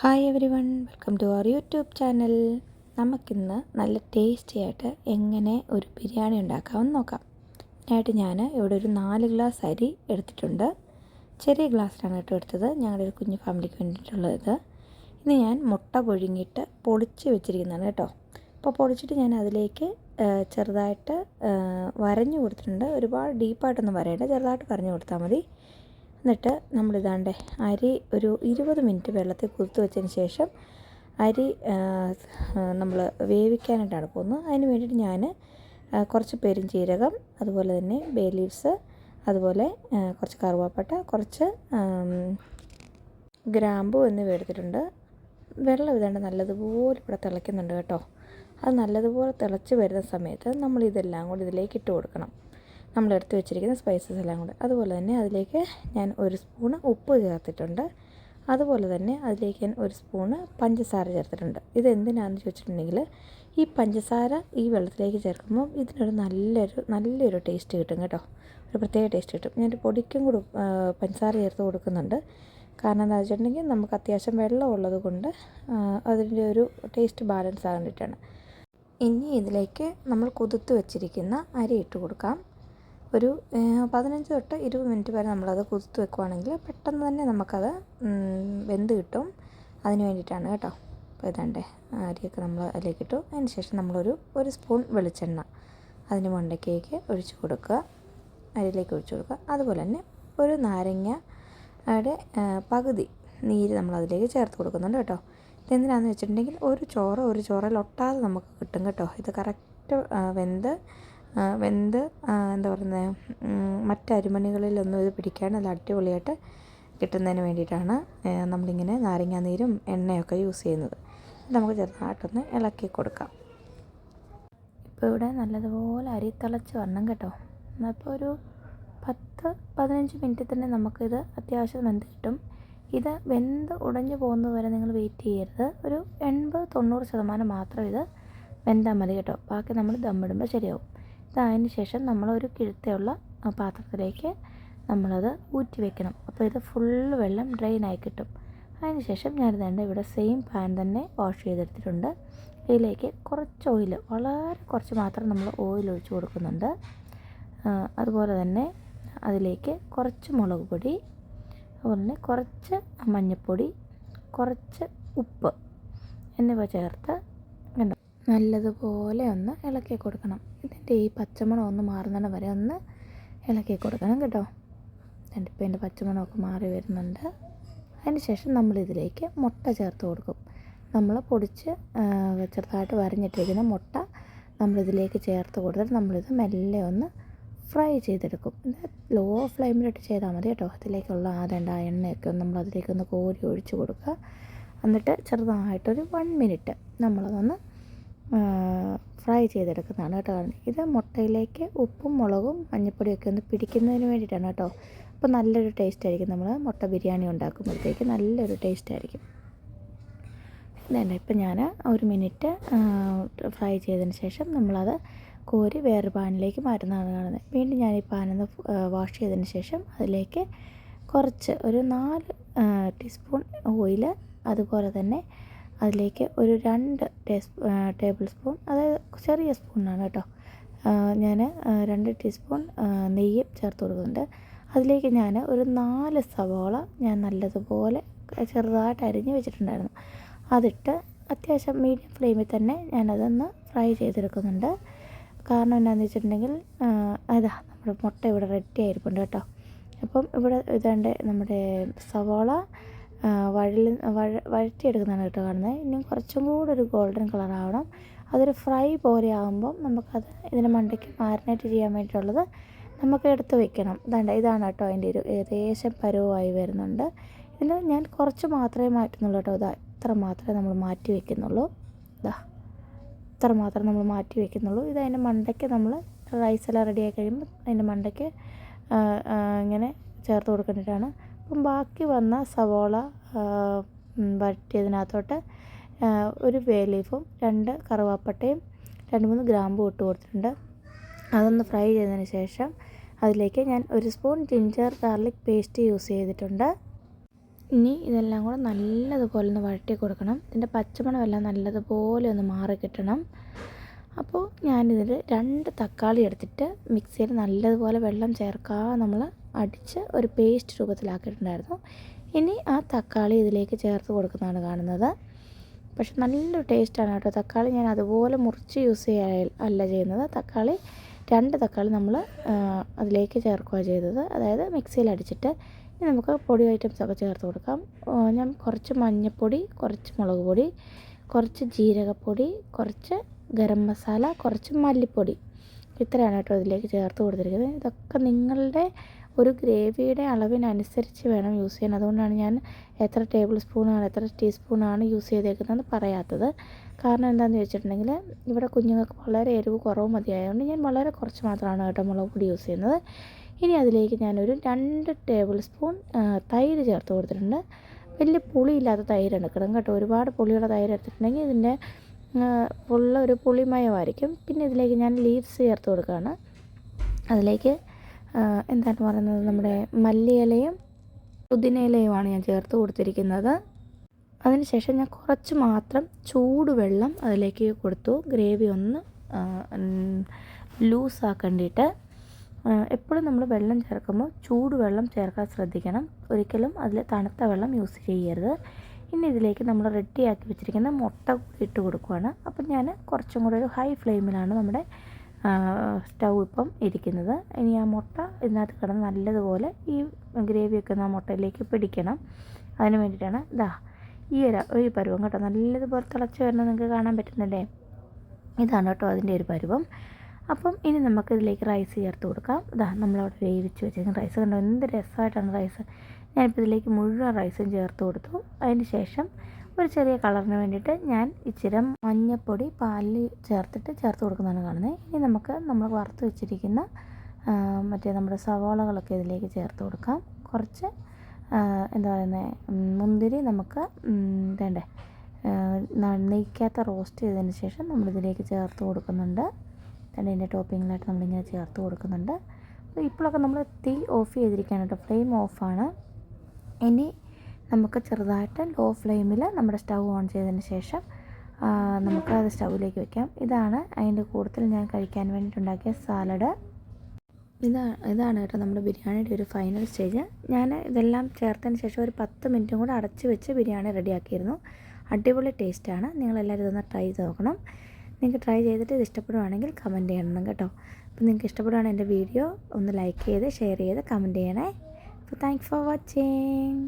Hi everyone welcome to our YouTube channel നമുക്കിന്ന് നല്ല tasty ആയിട്ട് എങ്ങനെ ഒരു ബിരിയാണി ഉണ്ടാക്കാമെന്ന് നോക്കാം. ഇതിനായിട്ട് ഞാൻ ഇവിടെ ഒരു നാല് ഗ്ലാസ് അരി എടുത്തിട്ടുണ്ട്. ചെറിയ ഗ്ലാസ്സിലാണ് കേട്ടോ എടുത്തത്. ഞങ്ങളുടെ ഒരു കുഞ്ഞു ഫാമിലിക്ക് വേണ്ടിയിട്ടുള്ളത് ഇന്ന് ഞാൻ മുട്ട പുഴുങ്ങിയിട്ട് പൊളിച്ച് വെച്ചിരിക്കുന്നതാണ് കേട്ടോ. അപ്പോൾ പൊളിച്ചിട്ട് ഞാൻ അതിലേക്ക് ചെറുതായിട്ട് വരഞ്ഞു കൊടുത്തിട്ടുണ്ട്. ഒരുപാട് ഡീപ്പായിട്ടൊന്നും വരേണ്ട. ചെറുതായിട്ട് വരഞ്ഞു കൊടുത്താൽ മതി. എന്നിട്ട് നമ്മളിതാണ്ട് അരി ഒരു ഇരുപത് മിനിറ്റ് വെള്ളത്തിൽ കുതിർത്ത് വെച്ചതിന് ശേഷം അരി നമ്മൾ വേവിക്കാനായിട്ടാണ് പോകുന്നത്. അതിന് വേണ്ടിയിട്ട് ഞാൻ കുറച്ച് പെരുംജീരകം അതുപോലെ തന്നെ ബേ ലീവ്സ് അതുപോലെ കുറച്ച് കറുവാപ്പട്ട കുറച്ച് ഗ്രാമ്പു എന്നിവ എടുത്തിട്ടുണ്ട്. വെള്ളം ഇതാണ്ട് നല്ലതുപോലെ ഇവിടെ തിളയ്ക്കുന്നുണ്ട് കേട്ടോ. അത് നല്ലതുപോലെ തിളച്ച് വരുന്ന സമയത്ത് നമ്മൾ ഇതെല്ലാം കൂടി ഇതിലേക്ക് ഇട്ട് കൊടുക്കണം. നമ്മൾ എടുത്തു വെച്ചിരിക്കുന്ന സ്പൈസസ് എല്ലാം കൂടെ. അതുപോലെ തന്നെ അതിലേക്ക് ഞാൻ ഒരു സ്പൂണ് ഉപ്പ് ചേർത്തിട്ടുണ്ട്. അതുപോലെ തന്നെ അതിലേക്ക് ഞാൻ ഒരു സ്പൂണ് പഞ്ചസാര ചേർത്തിട്ടുണ്ട്. ഇത് എന്തിനാണെന്ന് ചോദിച്ചിട്ടുണ്ടെങ്കിൽ ഈ പഞ്ചസാര ഈ വെള്ളത്തിലേക്ക് ചേർക്കുമ്പോൾ ഇതിനൊരു നല്ലൊരു നല്ലൊരു ടേസ്റ്റ് കിട്ടും കേട്ടോ. ഒരു പ്രത്യേക ടേസ്റ്റ് കിട്ടും. ഞാൻ പൊടിക്കും കൂടി പഞ്ചസാര ചേർത്ത് കൊടുക്കുന്നുണ്ട്. കാരണം എന്താ വെച്ചിട്ടുണ്ടെങ്കിൽ നമുക്ക് അത്യാവശ്യം വെള്ളം ഉള്ളത് കൊണ്ട് അതിന്റെ ഒരു ടേസ്റ്റ് ബാലൻസ് ആകാൻ വേണ്ടിയിട്ടാണ് ഇനി ഇതിലേക്ക് നമ്മൾ കുതിർത്ത് വെച്ചിരിക്കുന്ന അരി ഇട്ട് കൊടുക്കാം. ഒരു പതിനഞ്ച് തൊട്ട് ഇരുപത് മിനിറ്റ് വരെ നമ്മളത് കുതിർത്ത് വെക്കുവാണെങ്കിൽ പെട്ടെന്ന് തന്നെ നമുക്കത് വെന്ത് കിട്ടും. അതിന് വേണ്ടിയിട്ടാണ് കേട്ടോ. അപ്പോൾ ഇതാണ്ടേ അരിയൊക്കെ നമ്മൾ അതിലേക്ക് ഇട്ടു. അതിന് ശേഷം നമ്മളൊരു ഒരു സ്പൂൺ വെളിച്ചെണ്ണ. അതിന് മണ്ടയ്ക്കേക്ക് ഒഴിച്ചു കൊടുക്കുക. അരിയിലേക്ക് ഒഴിച്ചു കൊടുക്കുക. അതുപോലെ തന്നെ ഒരു നാരങ്ങയുടെ പകുതി നീര് നമ്മൾ അതിലേക്ക് ചേർത്ത് കൊടുക്കുന്നുണ്ട് കേട്ടോ. ഇതെന്തിനാണെന്ന് വെച്ചിട്ടുണ്ടെങ്കിൽ ഒരു ചോറ് ഒരു ചോറിൽ ഒട്ടാതെ നമുക്ക് കിട്ടും കേട്ടോ. ഇത് കറക്റ്റ് വെന്ത് വെന്ത് എന്താ പറയുന്നത് മറ്റ് അരിമണികളിലൊന്നും ഇത് പിടിക്കാൻ നല്ല അടിപൊളിയായിട്ട് കിട്ടുന്നതിന് വേണ്ടിയിട്ടാണ് നമ്മളിങ്ങനെ നാരങ്ങാനീരും എണ്ണയൊക്കെ യൂസ് ചെയ്യുന്നത്. നമുക്ക് ചെറുതായിട്ടൊന്ന് ഇളക്കി കൊടുക്കാം. ഇപ്പോൾ ഇവിടെ നല്ലതുപോലെ അരി തിളച്ച് വരണം കേട്ടോ. അപ്പോൾ ഒരു പത്ത് പതിനഞ്ച് മിനിറ്റ് തന്നെ നമുക്കിത് അത്യാവശ്യം വെന്ത് കിട്ടും. ഇത് വെന്ത് ഉടഞ്ഞു പോകുന്നത് വരെ നിങ്ങൾ വെയിറ്റ് ചെയ്യരുത്. ഒരു എൺപത് തൊണ്ണൂറ് ശതമാനം മാത്രം ഇത് വെന്താൽ മതി കേട്ടോ. ബാക്കി നമ്മൾ ദമ്മിടുമ്പോൾ ശരിയാവും. ഇതായതിന് ശേഷം നമ്മളൊരു കിഴുത്തയുള്ള ആ പാത്രത്തിലേക്ക് നമ്മളത് ഊറ്റി വെക്കണം. അപ്പോൾ ഇത് ഫുള്ള് വെള്ളം ഡ്രെയിൻ ആയി കിട്ടും. അതിന് ശേഷം ഞാൻ ഇതേണ്ട ഇവിടെ സെയിം പാൻ തന്നെ വാഷ് ചെയ്തെടുത്തിട്ടുണ്ട്. ഇതിലേക്ക് കുറച്ച് ഓയിൽ വളരെ കുറച്ച് മാത്രം നമ്മൾ ഓയിൽ ഒഴിച്ച് കൊടുക്കുന്നുണ്ട്. അതുപോലെ തന്നെ അതിലേക്ക് കുറച്ച് മുളക് പൊടി അതുപോലെ തന്നെ കുറച്ച് മഞ്ഞൾപ്പൊടി കുറച്ച് ഉപ്പ് എന്നിവ ചേർത്ത് നല്ലതുപോലെ ഒന്ന് ഇളക്കി കൊടുക്കണം. ഇതിന്റെ ഈ പച്ചമണം ഒന്ന് മാറുന്നിടം വരെ ഒന്ന് ഇളക്കി കൊടുക്കണം കേട്ടോ. എന്നിട്ടിപ്പോൾ എന്റെ പച്ചമണമൊക്കെ മാറി വരുന്നുണ്ട്. അതിന് ശേഷം നമ്മൾ ഇതിലേക്ക് മുട്ട ചേർത്ത് കൊടുക്കും. നമ്മൾ പൊടിച്ച് ആ, ചെറുതായിട്ട് വരഞ്ഞിട്ടിരിക്കുന്ന മുട്ട നമ്മളിതിലേക്ക് ചേർത്ത് കൊടുത്തിട്ട് നമ്മളിത് മെല്ലെ ഒന്ന് ഫ്രൈ ചെയ്തെടുക്കും. ലോ ഫ്ലെയിമിലിട്ട് ചെയ്താൽ മതി കേട്ടോ. അതിലേക്കുള്ള ആദണ്ട എണ്ണയൊക്കെ ഒന്ന് നമ്മൾ അതിലേക്കൊന്ന് കോരി ഒഴിച്ച് കൊടുക്കുക. എന്നിട്ട് ചെറുതായിട്ടൊരു വൺ മിനിറ്റ് നമ്മളതൊന്ന് ഫ്രൈ ചെയ്തെടുക്കുന്നതാണ് കേട്ടോ. ഇത് മുട്ടയിലേക്ക് ഉപ്പും മുളകും മഞ്ഞൾപ്പൊടിയൊക്കെ ഒന്ന് പിടിക്കുന്നതിന് വേണ്ടിയിട്ടാണ് കേട്ടോ. അപ്പോൾ നല്ലൊരു ടേസ്റ്റ് ആയിരിക്കും നമ്മൾ മുട്ട ബിരിയാണി ഉണ്ടാക്കുമ്പോഴത്തേക്ക് നല്ലൊരു ടേസ്റ്റ് ആയിരിക്കും. ഇതന്നെ ഇപ്പം ഞാൻ ഒരു മിനിറ്റ് ഫ്രൈ ചെയ്തതിന് ശേഷം നമ്മളത് കോരി വേറെ പാനിലേക്ക് മാറ്റുന്നതാണ് കാണുന്നത്. വീണ്ടും ഞാൻ ഈ പാനൊന്ന് വാഷ് ചെയ്തതിന് ശേഷം അതിലേക്ക് കുറച്ച് ഒരു നാല് ടീസ്പൂൺ ഓയിൽ അതുപോലെ തന്നെ അതിലേക്ക് ഒരു രണ്ട് ടേബിൾ സ്പൂൺ അതായത് ചെറിയ സ്പൂണാണ് കേട്ടോ. ഞാൻ രണ്ട് ടീസ്പൂൺ നെയ്യ് ചേർത്ത് കൊടുക്കുന്നുണ്ട്. അതിലേക്ക് ഞാൻ ഒരു നാല് സവോള ഞാൻ നല്ലതുപോലെ ചെറുതായിട്ട് അരിഞ്ഞ് വെച്ചിട്ടുണ്ടായിരുന്നു. അതിട്ട് അത്യാവശ്യം മീഡിയം ഫ്ലെയിമിൽ തന്നെ ഞാനതൊന്ന് ഫ്രൈ ചെയ്തെടുക്കുന്നുണ്ട്. കാരണം എന്താണെന്ന് വെച്ചിട്ടുണ്ടെങ്കിൽ അതാ നമ്മുടെ മുട്ട ഇവിടെ റെഡി ആയിരിക്കുന്നുണ്ട് കേട്ടോ. അപ്പം ഇവിടെ ഇതാണ്ട് നമ്മുടെ സവാള വഴൽ വഴ വഴറ്റിയെടുക്കുന്നതാണ് കേട്ടോ കാണുന്നത്. ഇനിയും കുറച്ചും കൂടെ ഒരു ഗോൾഡൻ കളർ ആവണം. അതൊരു ഫ്രൈ പോലെ ആകുമ്പം നമുക്കത് ഇതിന് മണ്ടയ്ക്ക് മാരിനേറ്റ് ചെയ്യാൻ വേണ്ടിയിട്ടുള്ളത് നമുക്ക് എടുത്ത് വെക്കണം. ഇതാണ്ട് ഇതാണ് കേട്ടോ അതിന്റെ ഒരു ഏകദേശം പരുവമായി വരുന്നുണ്ട്. ഇതിൽ ഞാൻ കുറച്ച് മാത്രമേ മാറ്റുന്നുള്ളൂ കേട്ടോ. ഇതാ ഇത്ര മാത്രമേ നമ്മൾ മാറ്റി വെക്കുന്നുള്ളൂ. ഇതാ ഇത്ര മാത്രം നമ്മൾ മാറ്റി വെക്കുന്നുള്ളൂ. ഇത് അതിന്റെ മണ്ടയ്ക്ക് നമ്മൾ റൈസ് എല്ലാം റെഡിയായി കഴിയുമ്പോൾ അതിന്റെ മണ്ടയ്ക്ക് ഇങ്ങനെ ചേർത്ത് കൊടുക്കേണ്ടിയിട്ടാണ് അപ്പം ബാക്കി വന്ന സവോള ആ, ഒരു വേ ലീഫും രണ്ട് കറുവാപ്പട്ടയും രണ്ട് മൂന്ന് ഗ്രാമ്പും ഇട്ട് കൊടുത്തിട്ടുണ്ട്. അതൊന്ന് ഫ്രൈ ചെയ്തതിന് ശേഷം അതിലേക്ക് ഞാൻ ഒരു spoon ginger garlic paste use ചെയ്തിട്ടുണ്ട്. ഇനി ഇതെല്ലാം കൂടെ നല്ലതുപോലെ ഒന്ന് വഴറ്റി കൊടുക്കണം. ഇതിന്റെ പച്ചമണമെല്ലാം നല്ലതുപോലെ ഒന്ന് മാറി കിട്ടണം. അപ്പോൾ ഞാനിതിൽ രണ്ട് തക്കാളി എടുത്തിട്ട് മിക്സിയിൽ നല്ലതുപോലെ വെള്ളം ചേർക്കാതെ നമ്മൾ അടിച്ച് ഒരു പേസ്റ്റ് രൂപത്തിലാക്കിയിട്ടുണ്ടായിരുന്നു. ഇനി ആ തക്കാളി ഇതിലേക്ക് ചേർത്ത് കൊടുക്കുന്നതാണ് കാണുന്നത്. പക്ഷെ നല്ലൊരു ടേസ്റ്റാണ് കേട്ടോ. തക്കാളി ഞാൻ അതുപോലെ മുറിച്ച് യൂസ് ചെയ്യാൻ അല്ല ചെയ്യുന്നത്. തക്കാളി രണ്ട് തക്കാളി നമ്മൾ അതിലേക്ക് ചേർക്കുക ചെയ്തത്. അതായത് മിക്സിയിൽ അടിച്ചിട്ട് ഇനി നമുക്ക് പൊടി ഐറ്റംസ് ഒക്കെ ചേർത്ത് കൊടുക്കാം. ഞാൻ കുറച്ച് മഞ്ഞൾപ്പൊടി കുറച്ച് മുളക് പൊടി കുറച്ച് ജീരകപ്പൊടി കുറച്ച് ഗരം മസാല കുറച്ച് മല്ലിപ്പൊടി. ഇത്രയാണ് കേട്ടോ ഇതിലേക്ക് ചേർത്ത് കൊടുത്തിരിക്കുന്നത്. ഇതൊക്കെ നിങ്ങളുടെ ഒരു ഗ്രേവിയുടെ അളവിനനുസരിച്ച് വേണം യൂസ് ചെയ്യാൻ. അതുകൊണ്ടാണ് ഞാൻ എത്ര ടേബിൾ സ്പൂണാണ് എത്ര ടീസ്പൂണാണ് യൂസ് ചെയ്തേക്കുന്നതെന്ന് പറയാത്തത്. കാരണം എന്താണെന്ന് വെച്ചിട്ടുണ്ടെങ്കിൽ ഇവിടെ കുഞ്ഞുങ്ങൾക്ക് വളരെ എരിവ് കുറവ് മതിയായതുകൊണ്ട് ഞാൻ വളരെ കുറച്ച് മാത്രമാണ് കേട്ടോ മുളക് പൊടി യൂസ് ചെയ്യുന്നത്. ഇനി അതിലേക്ക് ഞാനൊരു രണ്ട് ടേബിൾ സ്പൂൺ തൈര് ചേർത്ത് കൊടുത്തിട്ടുണ്ട്. വലിയ പുളിയില്ലാത്ത തൈര് എടുക്കണം കേട്ടോ. ഒരുപാട് പുളിയുള്ള തൈര് എടുത്തിട്ടുണ്ടെങ്കിൽ ഇതിന്റെ ഉള്ള ഒരു പുളിമയമായിരിക്കും. പിന്നെ ഇതിലേക്ക് ഞാൻ ലീവ്സ് ചേർത്ത് കൊടുക്കുകയാണ്. അതിലേക്ക് എന്താണ് പറയുന്നത് നമ്മുടെ മല്ലിയിലയും പുതിനയിലയുമാണ് ഞാൻ ചേർത്ത് കൊടുത്തിരിക്കുന്നത്. അതിനുശേഷം ഞാൻ കുറച്ച് മാത്രം ചൂടുവെള്ളം അതിലേക്ക് കൊടുത്തു. ഗ്രേവി ഒന്ന് ലൂസാക്കേണ്ടിയിട്ട് എപ്പോഴും നമ്മൾ വെള്ളം ചേർക്കുമ്പോൾ ചൂടുവെള്ളം ചേർക്കാൻ ശ്രദ്ധിക്കണം. ഒരിക്കലും അതിൽ തണുത്ത വെള്ളം യൂസ് ചെയ്യരുത്. ഇനി ഇതിലേക്ക് നമ്മൾ റെഡിയാക്കി വെച്ചിരിക്കുന്ന മുട്ട കൂടി ഇട്ട് കൊടുക്കുകയാണ് അപ്പം ഞാൻ കുറച്ചും കൂടെ ഒരു ഹൈ ഫ്ലെയിമിലാണ് നമ്മുടെ സ്റ്റൗ ഇപ്പം ഇരിക്കുന്നത്. ഇനി ആ മുട്ട ഇതിനകത്ത് കിടന്ന് നല്ലതുപോലെ ഈ ഗ്രേവി വെക്കുന്ന ആ മുട്ടയിലേക്ക് പിടിക്കണം. അതിന് വേണ്ടിയിട്ടാണ് ഇതാ ഈ ഒരു ഒരു പരുവം കേട്ടോ. നല്ലതുപോലെ തിളച്ച് വരുന്നത് നിങ്ങൾക്ക് കാണാൻ പറ്റുന്നില്ലേ? ഇതാണ് കേട്ടോ അതിന്റെ ഒരു പരുവം. അപ്പം ഇനി നമുക്ക് ഇതിലേക്ക് റൈസ് ചേർത്ത് കൊടുക്കാം. ഇതാ നമ്മളവിടെ വേവിച്ച് വെച്ചിരിക്കുന്ന റൈസ് കണ്ടോ? എന്ത് രസമായിട്ടാണ് റൈസ് ഞാനിപ്പോൾ ഇതിലേക്ക് മുഴുവൻ റൈസും ചേർത്ത് കൊടുത്തു. അതിന് ശേഷം ഒരു ചെറിയ കളറിന് വേണ്ടിയിട്ട് ഞാൻ ഇച്ചിരി മഞ്ഞപ്പൊടി പാലിൽ ചേർത്തിട്ട് ചേർത്ത് കൊടുക്കുന്നതാണ് കാണുന്നത്. ഇനി നമുക്ക് നമ്മൾ വറുത്ത് വെച്ചിരിക്കുന്ന മറ്റേ നമ്മുടെ സവോളകളൊക്കെ ഇതിലേക്ക് ചേർത്ത് കൊടുക്കാം. കുറച്ച് എന്താ പറയുന്നത് മുന്തിരി നമുക്ക് വേണ്ടേ നെയ്ക്കകത്ത് റോസ്റ്റ് ചെയ്തതിന് ശേഷം നമ്മളിതിലേക്ക് ചേർത്ത് കൊടുക്കുന്നുണ്ട്. തന്നെ ഇതിന്റെ ടോപ്പിങ്ങിലായിട്ട് നമ്മളിങ്ങനെ ചേർത്ത് കൊടുക്കുന്നുണ്ട്. അപ്പോൾ ഇപ്പോഴൊക്കെ നമ്മൾ തീ ഓഫ് ചെയ്തിരിക്കുകയാണ് കേട്ടോ. ഫ്ലെയിം ഓഫാണ്. ഇനി നമുക്ക് ചെറുതായിട്ട് ലോ ഫ്ലെയിമിൽ നമ്മുടെ സ്റ്റൗ ഓൺ ചെയ്തതിന് ശേഷം നമുക്ക് അത് സ്റ്റൗവിലേക്ക് വെക്കാം. ഇതാണ് അതിന്റെ കൂടുതൽ ഞാൻ കഴിക്കാൻ വേണ്ടിയിട്ടുണ്ടാക്കിയ സാലഡ്. ഇതാണ് ഇതാണ് കേട്ടോ നമ്മുടെ ബിരിയാണിയുടെ ഒരു ഫൈനൽ സ്റ്റേജ് ഞാൻ ഇതെല്ലാം ചേർത്തതിന് ശേഷം ഒരു പത്ത് മിനിറ്റും കൂടെ അടച്ച് വെച്ച് ബിരിയാണി റെഡിയാക്കിയിരുന്നു. അടിപൊളി ടേസ്റ്റാണ് നിങ്ങളെല്ലാവരും ഇതൊന്ന് ട്രൈ ചെയ്ത് നോക്കണം. നിങ്ങൾക്ക് ട്രൈ ചെയ്തിട്ട് ഇത് ഇഷ്ടപ്പെടുവാണെങ്കിൽ കമന്റ് ചെയ്യണം കേട്ടോ. അപ്പോൾ നിങ്ങൾക്ക് ഇഷ്ടപ്പെടുവാണെങ്കിൽ എന്റെ വീഡിയോ ഒന്ന് ലൈക്ക് ചെയ്ത് ഷെയർ ചെയ്ത് കമന്റ് ചെയ്യണേ. അപ്പോൾ താങ്ക്സ് ഫോർ വാച്ചിങ്